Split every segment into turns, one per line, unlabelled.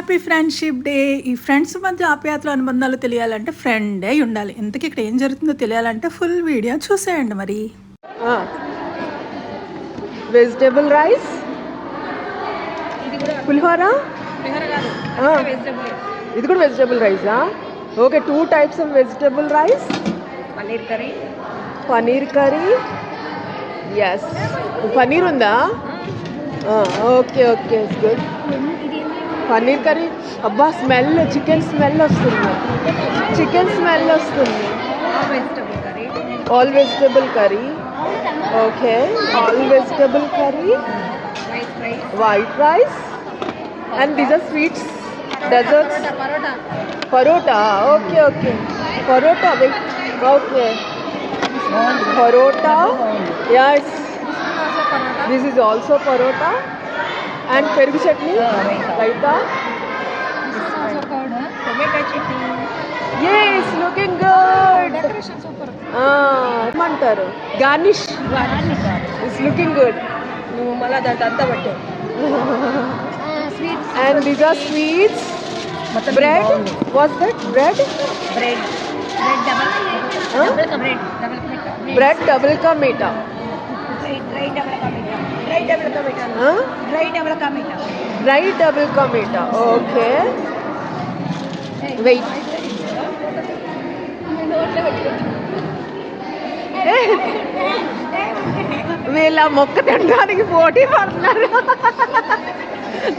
Happy friendship day ఈ friends మధ్య ఆప్యాయతల అనుబంధాలు తెలియాలంటే ఫ్రెండే ఉండాలి. ఇంతకీ ఇక్కడ ఏం జరుగుతుందో తెలియాలంటే ఫుల్ వీడియో చూసేయండి మరి.
వెజిటేబుల్ రైస్ పులిహోర? ఆ. ఇది కూడా వెజిటేబుల్ రైసా okay two types of vegetable rice
paneer curry.
Paneer curry. Yes paneer ఉందా? Okay okay good paneer curry అబ్బా స్మెల్ చికెన్ స్మెల్ వస్తుంది చికెన్ స్మెల్ వస్తుంది
vegetable curry
all vegetable curry okay all vegetable curry
rice rice
white rice and these are sweets desserts
parotta
parotta okay okay parotta okay parotta yes this is also parotta and పెరుగు chutney raita.
Tomato chutney.
Yes looking good
decoration super
ఏమంటారు? Garnish it's looking good
నువ్వు మళ్ళీ దాంట్లో అంతా sweets
and these are sweets bread what that bread
bread bread double కా bread double మీఠా dry double కా
okay. Wait వీళ్ళ మొక్క తినడానికి పోటీ పడుతున్నారు.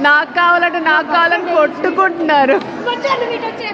నాకు కావాలంటే నాకు కావాలని కొట్టుకుంటున్నారు.
మధ్యలో మీట్ వచ్చే